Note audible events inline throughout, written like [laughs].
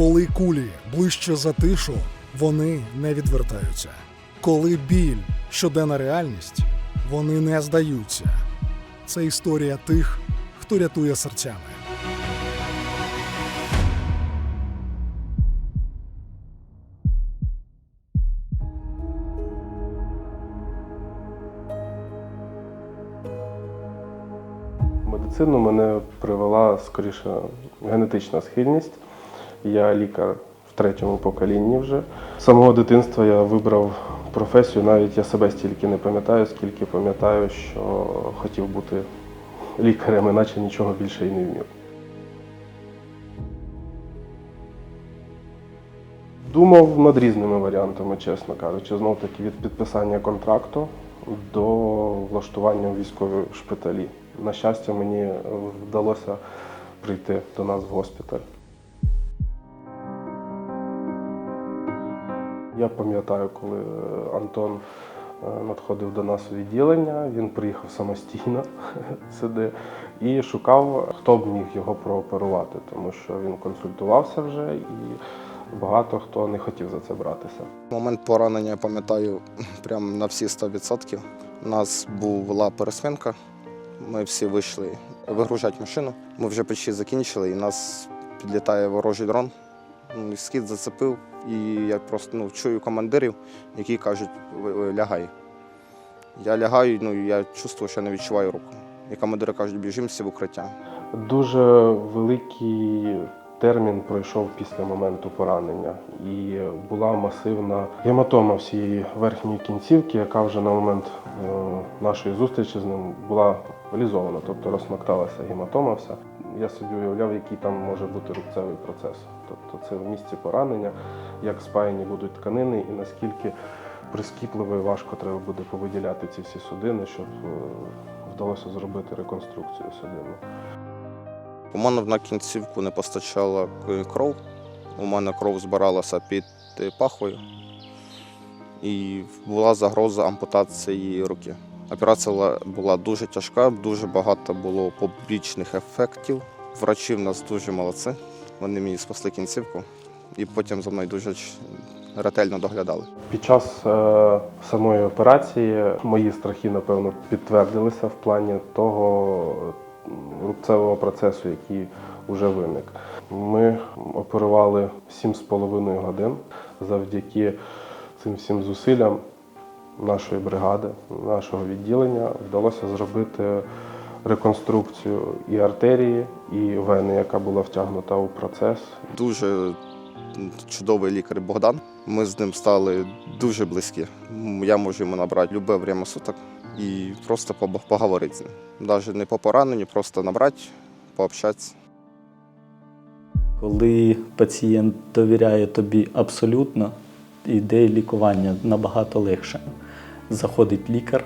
Коли кулі ближче за тишу, вони не відвертаються. Коли біль щоденна реальність, вони не здаються. Це історія тих, хто рятує серцями. Медицину мене привела скоріше генетична схильність. Я лікар в третьому поколінні вже. З самого дитинства я вибрав професію, навіть я себе стільки не пам'ятаю, скільки пам'ятаю, що хотів бути лікарем, іначе нічого більше і не вмів. Думав над різними варіантами, чесно кажучи, знов таки від підписання контракту до влаштування в військові шпиталі. На щастя, мені вдалося прийти до нас в госпіталь. Я пам'ятаю, коли е, Антон е, надходив до нас у відділення, він приїхав самостійно [laughs] сюди і шукав, хто б міг його прооперувати, тому що він консультувався вже і багато хто не хотів за це братися. Момент поранення я пам'ятаю [laughs] прямо на всі 100%. У нас була пересвинка. Ми всі вийшли вигружати машину. Ми вже почти закінчили, і нас підлітає ворожий дрон. Скид зацепив, і я просто ну, чую командирів, які кажуть, «Ви- ви лягай. Я лягаю, ну я чувствую, що не відчуваю руку. І командири кажуть, біжимо всі в укриття. Дуже великий термін пройшов після моменту поранення, і була масивна гематома всієї верхньої кінцівки, яка вже на момент е, нашої зустрічі з ним була лізована, тобто розсмокталася гематома вся. Я собі уявляв, який там може бути рубцевий процес. Тобто це в місці поранення, як спаяні будуть тканини, і наскільки прискіпливо і важко треба буде повиділяти ці всі судини, щоб е, вдалося зробити реконструкцію судини. У мене на кінцівку не постачала кров. У мене кров збиралася під е, пахвою. І була загроза ампутації руки. Операція була- дуже тяжка, дуже багато було побічних ефектів. Врачі в нас дуже молодці. Вони мені спасли кінцівку і потім за мною дуже ретельно доглядали. Під час е, самої операції мої страхи, напевно, підтвердилися в плані того рубцевого процесу, який вже виник. Ми оперували 7,5 годин завдяки цим всім зусиллям нашої бригади, нашого відділення вдалося зробити реконструкцію і артерії, і вени, яка була втягнута у процес, Дуже чудовий лікар Богдан. Ми з ним стали дуже близькі. Я можу йому набрати любе время суток і просто поговорити з ним. Навіть не по пораненню, просто набрати, пообщатися. Коли пацієнт довіряє тобі абсолютно, іде лікування набагато легше. Заходить лікар,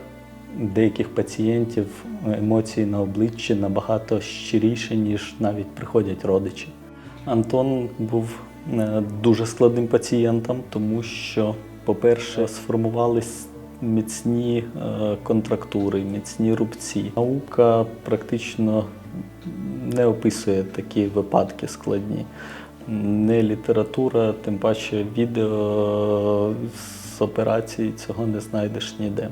деяких пацієнтів емоції на обличчі набагато щиріші, ніж навіть приходять родичі. Антон був е, дуже складним пацієнтом, тому що, по-перше, сформувались міцні е, контрактури, міцні рубці. Наука практично не описує такі випадки складні. Не література, тим паче відео з операції цього не знайдеш ніде.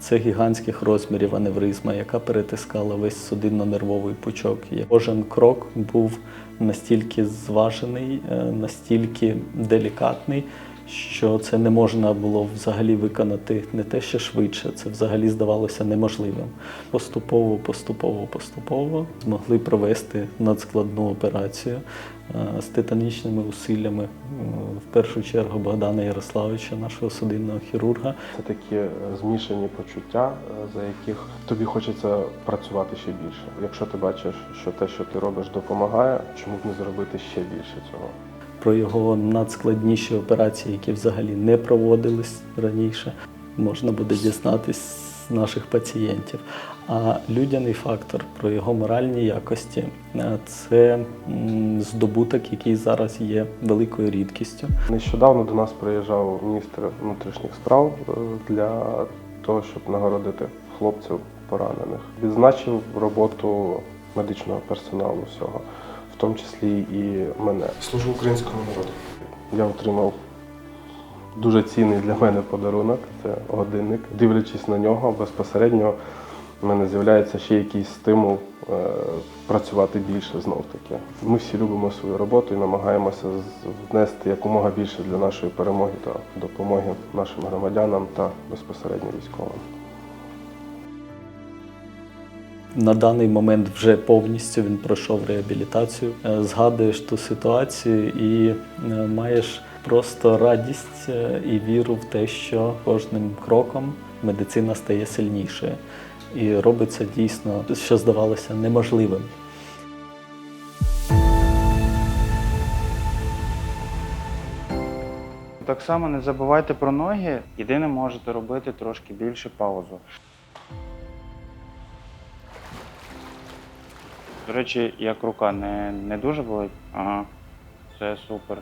Це гігантських розмірів аневризма, яка перетискала весь судинно-нервовий пучок. Кожен крок був настільки зважений, е, настільки делікатний, що це не можна було взагалі виконати не те, що швидше, це взагалі здавалося неможливим. Поступово, поступово, поступово змогли провести надскладну операцію е, з титанічними усиллями, в першу чергу Богдана Ярославовича, нашого судинного хірурга. Це такі е, змішані почуття, е, за яких тобі хочеться працювати ще більше. Якщо ти бачиш, що те, що ти робиш, допомагає, чому б не зробити ще більше цього? Про його надскладніші операції, які взагалі не проводились раніше, можна буде дізнатись з наших пацієнтів. А людяний фактор про його моральні якості е, це здобуток, який зараз є великою рідкістю. Нещодавно до нас приїжджав міністр внутрішніх справ е, для того, щоб нагородити хлопців поранених. Відзначив роботу медичного персоналу всього. В тому числі і мене. Служу українському народу. Я отримав дуже цінний для мене подарунок це годинник. Дивлячись на нього, безпосередньо в мене з'являється ще якийсь стимул е, працювати більше знов таки. Ми всі любимо свою роботу і намагаємося внести якомога більше для нашої перемоги та допомоги нашим громадянам та безпосередньо військовим. На даний момент вже повністю він пройшов реабілітацію. Е, Згадуєш ту ситуацію і е, маєш просто радість е, і віру в те, що кожним кроком медицина стає сильнішою. І робиться дійсно, що здавалося неможливим. Так само не забувайте про ноги. Єдине можете робити трошки більше паузу. До речі, як рука не, не дуже болить. Ага, це супер.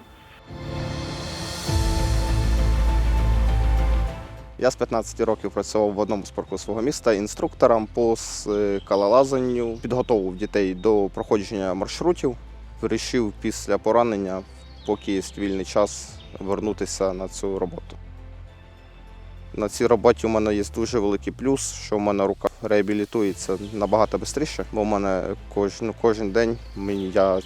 Я з 15 років працював в одному з парку свого міста інструктором по скалолазанню, підготовував дітей до проходження маршрутів. Вирішив після поранення, поки є вільний час, вернутися на цю роботу. На цій роботі у мене є дуже великий плюс, що в мене рука реабілітується набагато швидше, бо в мене кожен, ну, кожен день я е,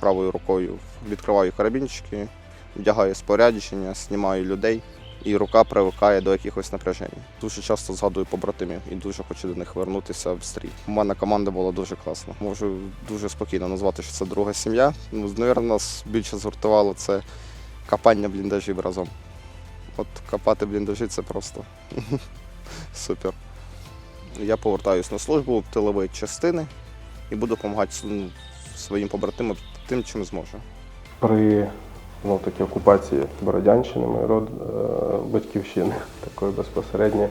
правою рукою відкриваю карабінчики, вдягаю спорядження, знімаю людей і рука привикає до якихось напряжень. Дуже часто згадую побратимів і дуже хочу до них вернутися в стрій. У мене команда була дуже класна. Можу дуже спокійно назвати, що це друга сім'я. Ну, звісно, нас більше згуртувало це копання бліндажів разом. От копати бліндажі це просто [laughs] супер. Я повертаюся на службу в тилові частини і буду допомагати ну, своїм побратимам тим, чим зможу. При знов таки окупації Бородянщини, моєї род, е, батьківщини, [laughs] такої безпосередньо,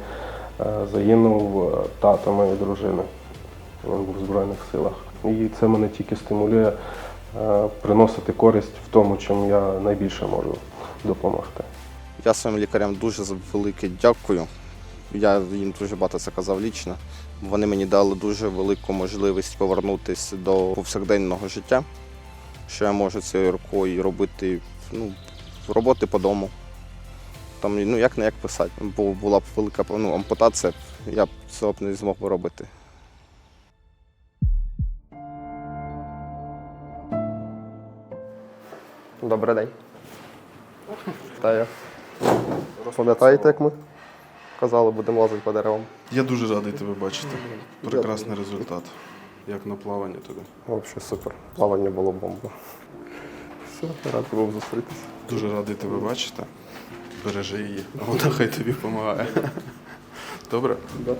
е, загинув е, тато моєї дружини. Він був в Збройних силах. І це мене тільки стимулює приносити користь в тому, чим я найбільше можу допомогти. Я своїм лікарям дуже велике дякую. Я їм дуже багато це казав лічно. Вони мені дали дуже велику можливість повернутися до повсякденного життя, що я можу цією рукою робити ну, роботи по дому. Там, ну, як не як писати, бо була б велика ну, ампутація, я б цього б не змог би робити. Добрий день. Вітаю. Пам'ятаєте, як ми казали, будемо лазити по деревам? Я дуже радий тебе бачити. Прекрасний результат. Як на плавання тобі. Взагалі супер. Плавання було бомба. Все, радий був зустрітися. Дуже радий тебе бачити. Бережи її. Вона хай тобі допомагає. Добре? Да.